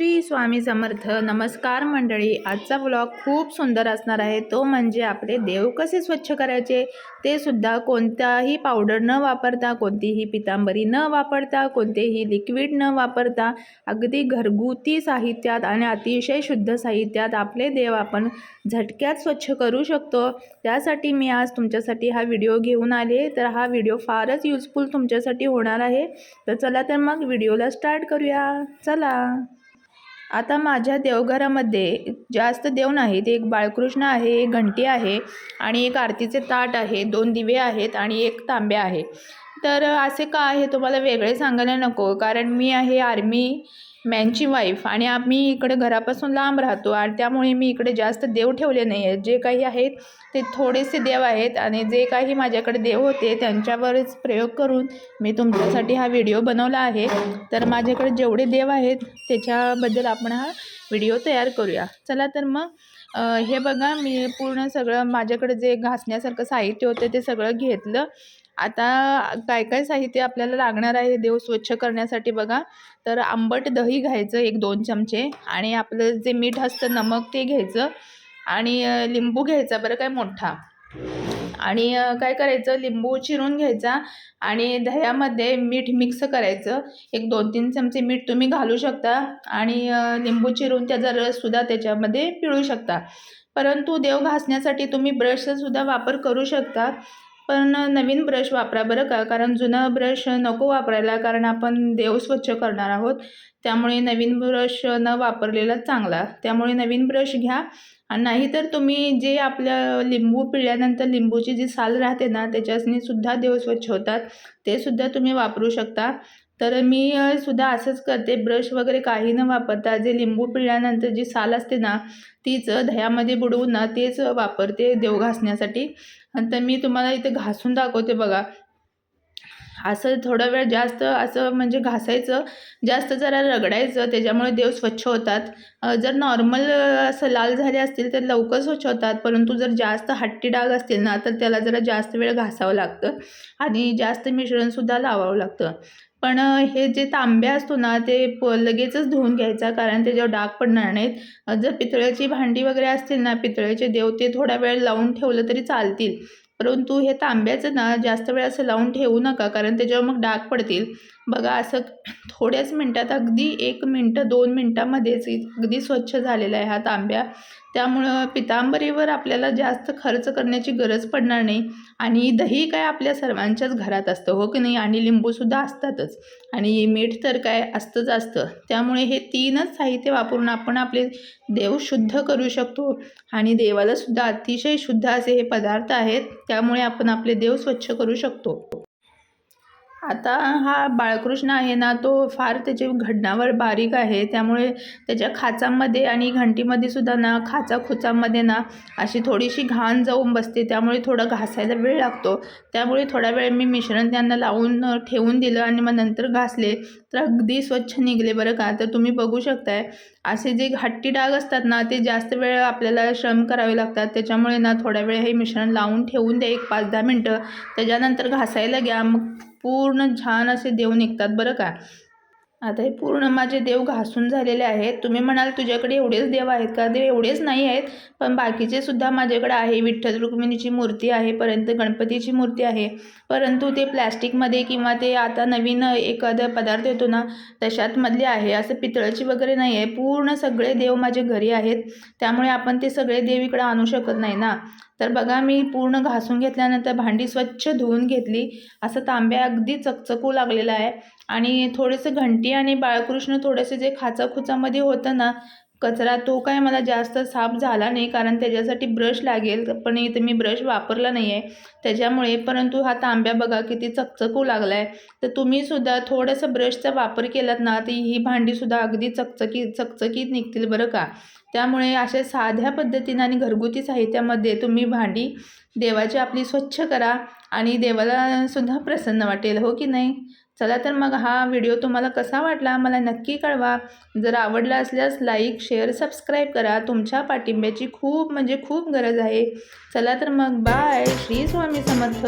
श्री स्वामी समर्थ. नमस्कार मंडळी. आजचा ब्लॉग खूप सुंदर असणार आहे. तो म्हणजे आपले देव कसे स्वच्छ करायचे ते सुद्धा कोणताही पावडर न वापरता कोणतीही पितांबरी न वापरता कोणतेही लिक्विड न वापरता अगदी घरगुती साहित्यात आणि अतिशय शुद्ध साहित्यात आपले देव आपण झटक्यात स्वच्छ करू शकतो. त्यासाठी मी आज तुमच्यासाठी हा व्हिडिओ घेऊन आले तर हा व्हिडिओ फारच युजफुल तुमच्यासाठी होणार आहे. तर चला तर मग व्हिडिओला स्टार्ट करूया. चला. आता माझ्या देवघरामध्ये जास्त देव नाहीत. एक बाळकृष्ण आहे एक घंटी आहे आणि एक आरतीचे ताट आहे. दोन दिवे आहेत आणि एक तांब्या आहे. तर असे का आहे? तुम्हाला वेगळे सांगायला नको. कारण मी आहे आर्मी मॅनची वाईफ आणि आम्ही इकडे घरापासून लांब राहतो आणि त्यामुळे मी इकडे जास्त देव ठेवले नाही आहेत. जे काही आहेत ते थोडेसे देव आहेत आणि जे काही माझ्याकडे देव होते त्यांच्यावरच प्रयोग करून मी तुमच्यासाठी हा व्हिडिओ बनवला आहे. तर माझ्याकडे जेवढे देव आहेत त्याच्याबद्दल आपण हा व्हिडिओ तयार करूया. चला तर मग हे बघा मी पूर्ण सगळं माझ्याकडे जे घासण्यासारखं साहित्य होतं ते सगळं घेतलं. आता काय काय साहित्य आपल्याला लागणार आहे देव स्वच्छ करण्यासाठी बघा. तर आंबट दही घ्यायचं एक दोन चमचे आणि आपलं जे मीठ असतं नमक ते घ्यायचं आणि लिंबू घ्यायचा बरं काय मोठा. आणि काय करायचं? लिंबू चिरून घ्यायचा आणि दह्यामध्ये मीठ मिक्स करायचं. एक दोन तीन चमचे मीठ तुम्ही घालू शकता आणि लिंबू चिरून त्याचा रससुद्धा त्याच्यामध्ये पिळू शकता. परंतु देव घासण्यासाठी तुम्ही ब्रशचासुद्धा वापर करू शकता. पण नवीन ब्रश वापरा बरं का. कारण जुना ब्रश नको वापरायला कारण आपण देव स्वच्छ करणार आहोत. त्यामुळे नवीन ब्रश न वापरलेला चांगला. त्यामुळे नवीन ब्रश घ्या. आणि नाहीतर तुम्ही जे आपल्या लिंबू पिळल्यानंतर लिंबूची जी साल राहते ना त्याच्यासनी सुद्धा देव स्वच्छ होतात. ते सुद्धा तुम्ही वापरू शकता. तर मी सुद्धा असंच करते. ब्रश वगैरे काही न वापरता जे लिंबू पिळल्यानंतर जी साल असते ना तीच दह्यामध्ये बुडवून ना तेच वापरते देव घासण्यासाठी. आणि तर मी तुम्हाला इथे घासून दाखवते बघा. असं थोडा वेळ जास्त असं म्हणजे घासायचं जास्त जरा रगडायचं त्याच्यामुळे देव स्वच्छ होतात. जर नॉर्मल असं लाल झाले असतील तर लवकर स्वच्छ होतात. परंतु जर जास्त हट्टी डाग असतील ना तर त्याला जरा जास्त वेळ घासावं लागतं. आणि जास्त मिश्रणसुद्धा लावावं लागतं. पण हे जे तांब्या असतो ना ते प लगेचच धुवून घ्यायचा कारण त्याच्यावर डाग पडणार नाहीत. जर पितळ्याची भांडी वगैरे असतील ना पितळेचे देव ते थोडा वेळ लावून ठेवलं तरी चालतील. परंतु हे तांब्याचं ना जास्त वेळ असं लावून ठेवू नका कारण त्याच्यावर मग डाग पडतील. बघा असं थोड्याच मिनटात अगदी एक मिनटं दोन मिनटामध्येच इ- अगदी स्वच्छ झालेला आहे हा तांब्या. त्यामुळं पितांबरीवर आपल्याला जास्त खर्च करण्याची गरज पडणार नाही. आणि दही काय आपल्या सर्वांच्याच घरात असतं हो की नाही? आणि लिंबूसुद्धा असतातच. आणि मीठ तर काय असतंच असतं. त्यामुळे हे तीनच साहित्य वापरून आपण आपले देव शुद्ध करू शकतो. आणि देवालासुद्धा अतिशय शुद्ध असे हे पदार्थ आहेत. त्यामुळे आपण आपले देव स्वच्छ करू शकतो. आता हा बाळकृष्ण आहे ना तो फार त्याचे घडणावर बारीक आहे. त्यामुळे त्याच्या खाचांमध्ये आणि घंटीमध्ये सुद्धा ना खाचा खुचांमध्ये ना अशी थोडीशी घाण जाऊन बसते. त्यामुळे थोडं घासायला वेळ लागतो. त्यामुळे थोडा वेळ मी मिश्रण त्यांना लावून ठेवून दिलं आणि मग नंतर घासले. तर अगदी स्वच्छ निघले बरं का. तर तुम्ही बघू शकताय असे जे हट्टी डाग असतात ना ते जास्त वेळ आपल्याला श्रम करावे लागतात. त्याच्यामुळे ना थोड्या वेळ हे मिश्रण लावून ठेवून द्या एक पाच दहा मिनटं. त्याच्यानंतर घासायला घ्या. मग पूर्ण छान असे देऊन निघतात बरं का? आता हे पूर्ण माझे देव घासून झालेले आहेत. तुम्ही म्हणाल तुझ्याकडे एवढेच देव आहेत का? ते एवढेच नाही आहेत पण बाकीचे सुद्धा माझ्याकडे आहे. विठ्ठल रुक्मिणीची मूर्ती आहे परंतु गणपतीची मूर्ती आहे. परंतु ते प्लॅस्टिकमध्ये किंवा ते आता नवीन एखादा पदार्थ येतो ना तशात मधले आहे. असं पितळाची वगैरे नाही आहे. पूर्ण सगळे देव माझे घरी आहेत. त्यामुळे आपण ते सगळे देव इकडे आणू शकत नाही ना. तर बघा मी पूर्ण घासून घेतल्यानंतर भांडी स्वच्छ धुवून घेतली. असं तांब्या अगदी चकचकू लागलेला आहे. आणि थोडेसे घंटी आणि बाळकृष्ण थोडेसे जे खाचाखुचामध्ये होतं ना कचरा तो काय मला जास्त साफ झाला नाही कारण त्याच्यासाठी ब्रश लागेल पण इथे मी ब्रश वापरला नाही आहे त्याच्यामुळे परंतु हा तांब्या बघा किती चकचकू लागला आहे तर तुम्हीसुद्धा थोडंसं ब्रशचा वापर केलात ना ती ही भांडीसुद्धा अगदी चकचकी चकचकीत निघतील बरं का. त्यामुळे अशा साध्या पद्धतीनं आणि घरगुती साहित्यामध्ये तुम्ही भांडी देवाची आपली स्वच्छ करा आणि देवाला सुद्धा प्रसन्न वाटेल हो की नाही? चला तर मग हा व्हिडिओ तुम्हाला कसा वाटला मला नक्की कळवा. जर आवडला असल्यास लाईक शेअर सबस्क्राईब करा. तुमच्या पाठिंब्याची खूप म्हणजे खूप गरज आहे. चला तर मग बाय श्री स्वामी समर्थ.